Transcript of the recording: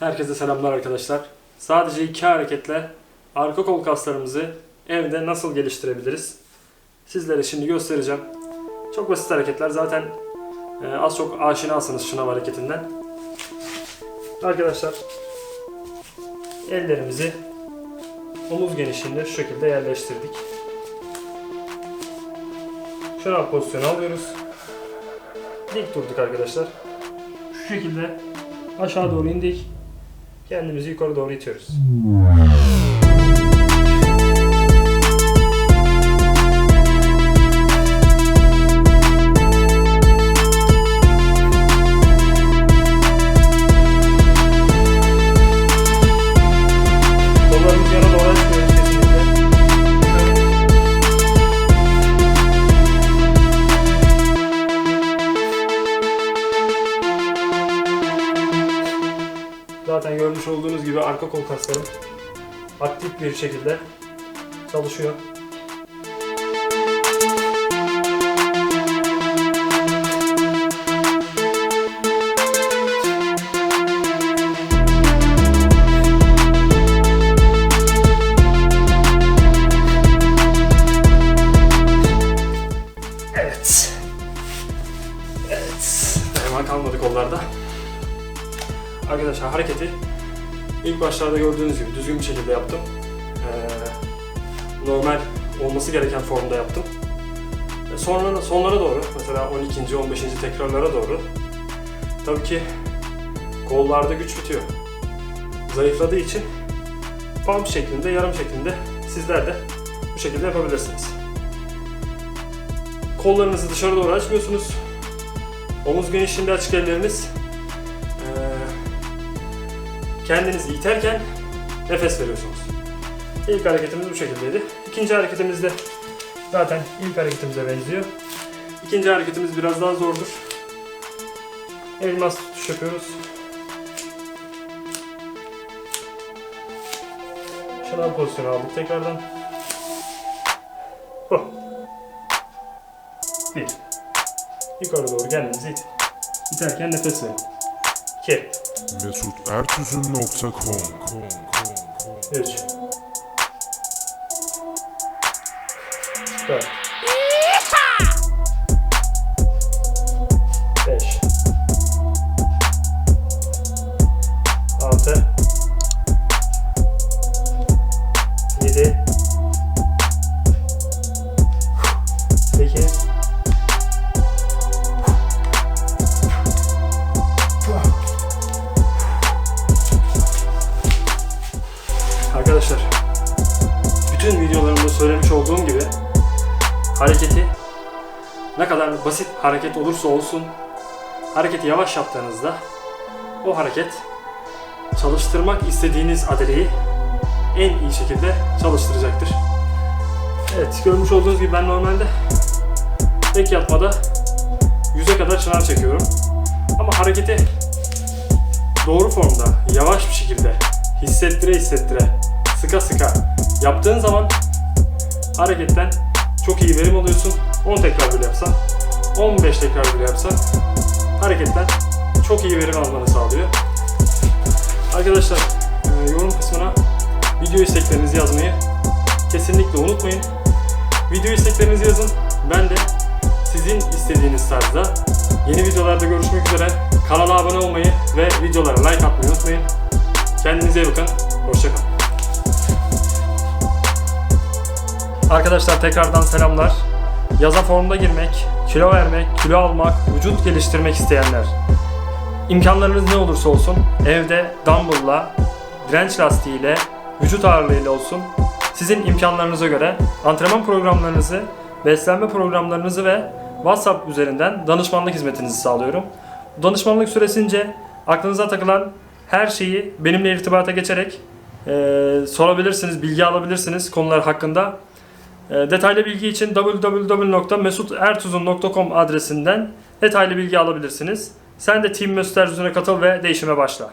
Herkese selamlar arkadaşlar. Sadece iki hareketle arka kol kaslarımızı evde nasıl geliştirebiliriz? Sizlere şimdi göstereceğim. Çok basit hareketler. Zaten e, az çok aşinasınız şınav hareketinden. Arkadaşlar ellerimizi omuz genişliğinde şu şekilde yerleştirdik. Şınav pozisyonu alıyoruz. Dik durduk arkadaşlar. Şu şekilde aşağı doğru indik. Kendimizi yukarı doğru itiyoruz. Zaten görmüş olduğunuz gibi arka kol kaslarım aktif bir şekilde çalışıyor. Evet. Evet. Hemen kalmadı kollarda. Arkadaşlar hareketi ilk başlarda gördüğünüz gibi düzgün bir şekilde yaptım. Ee, normal olması gereken formda yaptım. Sonra sonlara doğru mesela 12. 15. tekrarlara doğru tabii ki kollarda güç bitiyor. Zayıfladığı için pump şeklinde, yarım şeklinde sizler de bu şekilde yapabilirsiniz. Kollarınızı dışarı doğru açmıyorsunuz. Omuz genişliğinde açık elleriniz. Kendinizi iterken nefes veriyorsunuz. İlk hareketimiz bu şekildeydi. İkinci hareketimiz de zaten ilk hareketimize benziyor. İkinci hareketimiz biraz daha zordur. Elmas tutuş yapıyoruz. Şınav pozisyonu aldık tekrardan. Oh. Bir. Yukarı doğru kendinizi it. İterken nefes verin. İki. MesutErtüzün.com com, com, com. 3 4 5 6 7 8 bütün videolarımda söylemiş olduğum gibi hareketi ne kadar basit hareket olursa olsun hareketi yavaş yaptığınızda o hareket çalıştırmak istediğiniz adaleyi en iyi şekilde çalıştıracaktır. Evet görmüş olduğunuz gibi ben normalde tek yatmada yüze kadar çınar çekiyorum. Ama hareketi doğru formda, yavaş bir şekilde hissettire hissettire, sıka sıka yaptığın zaman hareketten çok iyi verim alıyorsun. 10 tekrar bile yapsan, 15 tekrar bile yapsan hareketten çok iyi verim almanı sağlıyor. Arkadaşlar e, yorum kısmına video isteklerinizi yazmayı kesinlikle unutmayın. Video isteklerinizi yazın. Ben de sizin istediğiniz tarzda yeni videolarda görüşmek üzere. Kanala abone olmayı ve videolara like atmayı unutmayın. Kendinize iyi bakın. Arkadaşlar tekrardan selamlar. Yaza formda girmek, kilo vermek, kilo almak, vücut geliştirmek isteyenler. İmkanlarınız ne olursa olsun evde dumbbell'la, direnç lastiğiyle, vücut ağırlığıyla olsun sizin imkanlarınıza göre antrenman programlarınızı, beslenme programlarınızı ve WhatsApp üzerinden danışmanlık hizmetinizi sağlıyorum. Danışmanlık süresince aklınıza takılan her şeyi benimle irtibata geçerek e, sorabilirsiniz, bilgi alabilirsiniz konular hakkında. E, detaylı bilgi için www.mesutertuzun.com adresinden detaylı bilgi alabilirsiniz. Sen de Team Mesut Erzurum katıl ve değişime başla.